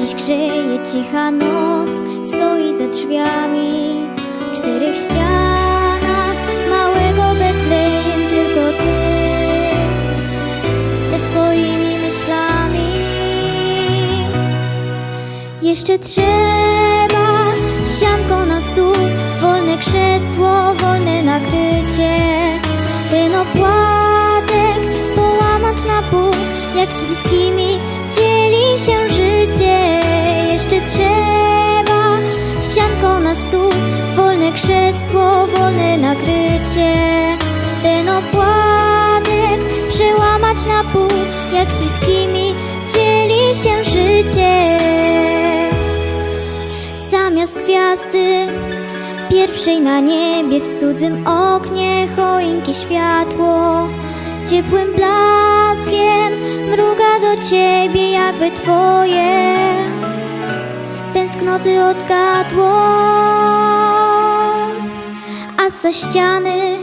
dziś grzeje cicha noc, stoi za drzwiami w czterech ścianach małego Betlejem tylko ty ze swoimi myślami. Jeszcze trzeba sianko na stół, wolne krzesło, wolne nakrycie. Ten opłatek połamać na pół, jak z bliskimi na stół, wolne krzesło, wolne nakrycie. Ten opłatek przełamać na pół, jak z bliskimi dzieli się życie. Zamiast gwiazdy pierwszej na niebie w cudzym oknie choinki światło ciepłym blaskiem mruga do ciebie jakby twoje tęsknoty odgadło. A za ściany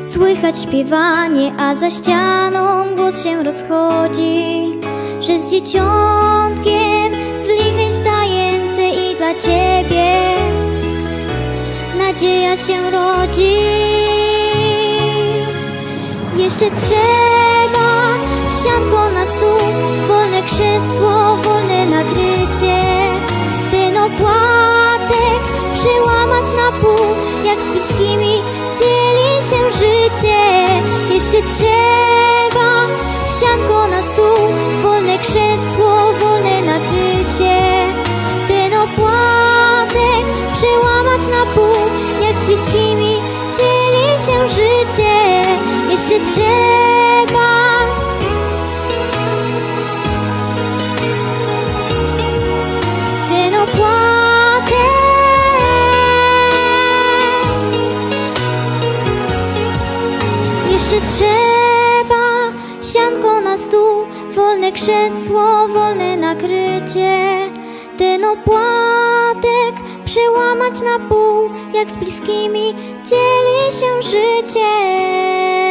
Słychać śpiewanie, a za ścianą głos się rozchodzi Że z dzieciątkiem w lichej stajence i dla ciebie Nadzieja się rodzi. Jeszcze trzeba sianko na stół Wolne krzesło, na pół Jak z bliskimi dzieli się życie. Jeszcze trzeba sianko na stół Wolne krzesło, wolne nakrycie Ten opłatek przełamać na pół Jak z bliskimi dzieli się życie. Jeszcze trzeba Jeszcze trzeba sianko na stół Wolne krzesło, wolne nakrycie. Ten opłatek przełamać na pół Jak z bliskimi dzieli się życie